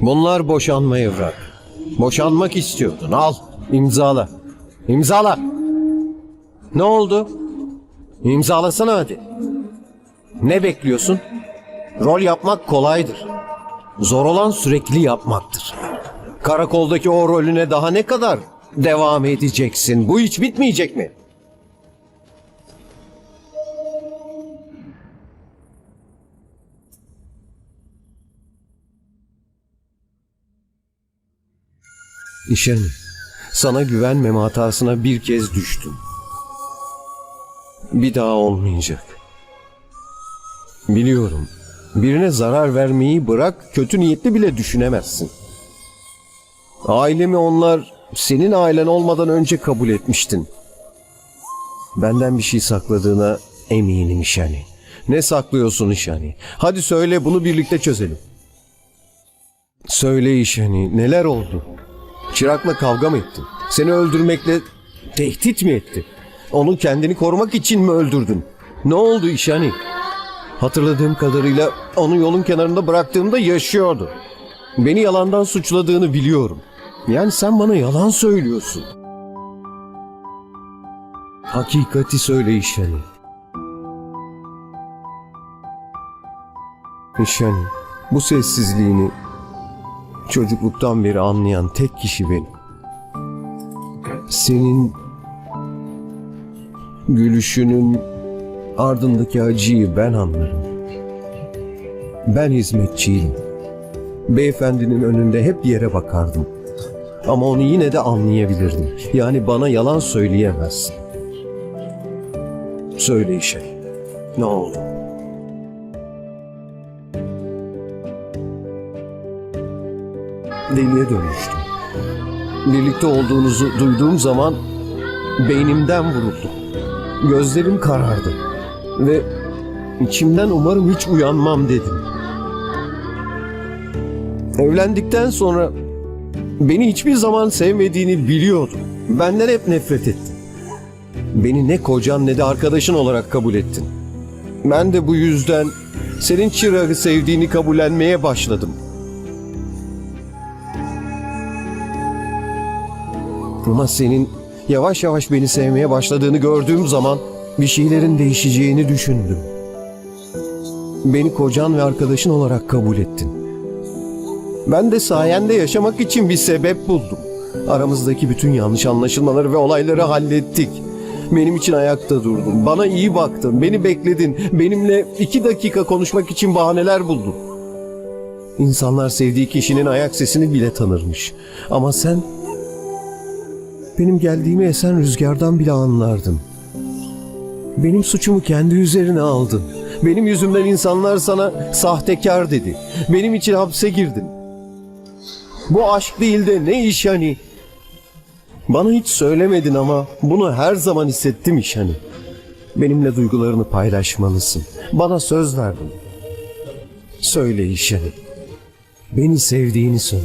Bunlar boşanma evrak. Boşanmak istiyordun. Al, imzala. İmzala. Ne oldu? İmzalasana hadi. Ne bekliyorsun? Rol yapmak kolaydır. Zor olan sürekli yapmaktır. Karakoldaki o rolüne daha ne kadar devam edeceksin? Bu hiç bitmeyecek mi? İşen, sana güvenmeme hatasına bir kez düştüm. Bir daha olmayacak. Biliyorum. Birine zarar vermeyi bırak, kötü niyetli bile düşünemezsin. Ailemi onlar senin ailen olmadan önce kabul etmiştin. Benden bir şey sakladığına eminim İşani. Ne saklıyorsun İşani? Hadi söyle bunu birlikte çözelim. Söyle İşani, neler oldu? Çırak'la kavga mı ettin? Seni öldürmekle tehdit mi etti? Onu kendini korumak için mi öldürdün? Ne oldu İşani? Hatırladığım kadarıyla onu yolun kenarında bıraktığımda yaşıyordu. Beni yalandan suçladığını biliyorum. Yani sen bana yalan söylüyorsun. Hakikati söyle İşani. İşani, bu sessizliğini çocukluktan beri anlayan tek kişi benim. Senin gülüşünün ardındaki acıyı ben anlarım. Ben hizmetçiyim. Beyefendinin önünde hep yere bakardım. Ama onu yine de anlayabilirdim. Yani bana yalan söyleyemezsin. Söyle işe. Ne oldu? Deliye dönmüştüm. Birlikte olduğunuzu duyduğum zaman beynimden vuruldum. Gözlerim karardı. Ve içimden umarım hiç uyanmam dedim. Evlendikten sonra beni hiçbir zaman sevmediğini biliyordum. Benden hep nefret ettin. Beni ne kocan ne de arkadaşın olarak kabul ettin. Ben de bu yüzden senin çırağı sevdiğini kabullenmeye başladım. Ama senin yavaş yavaş beni sevmeye başladığını gördüğüm zaman bir şeylerin değişeceğini düşündüm. Beni kocan ve arkadaşın olarak kabul ettin. Ben de sayende yaşamak için bir sebep buldum. Aramızdaki bütün yanlış anlaşılmaları ve olayları hallettik. Benim için ayakta durdun. Bana iyi baktın. Beni bekledin. Benimle iki dakika konuşmak için bahaneler buldun. İnsanlar sevdiği kişinin ayak sesini bile tanırmış. Ama sen benim geldiğimi esen rüzgardan bile anlardın. Benim suçumu kendi üzerine aldın. Benim yüzümden insanlar sana sahtekar dedi. Benim için hapse girdin. Bu aşk değil de ne iş hani? Bana hiç söylemedin ama bunu her zaman hissettim iş hani. Benimle duygularını paylaşmalısın. Bana söz verdin. Söyle iş hani. Beni sevdiğini söyle.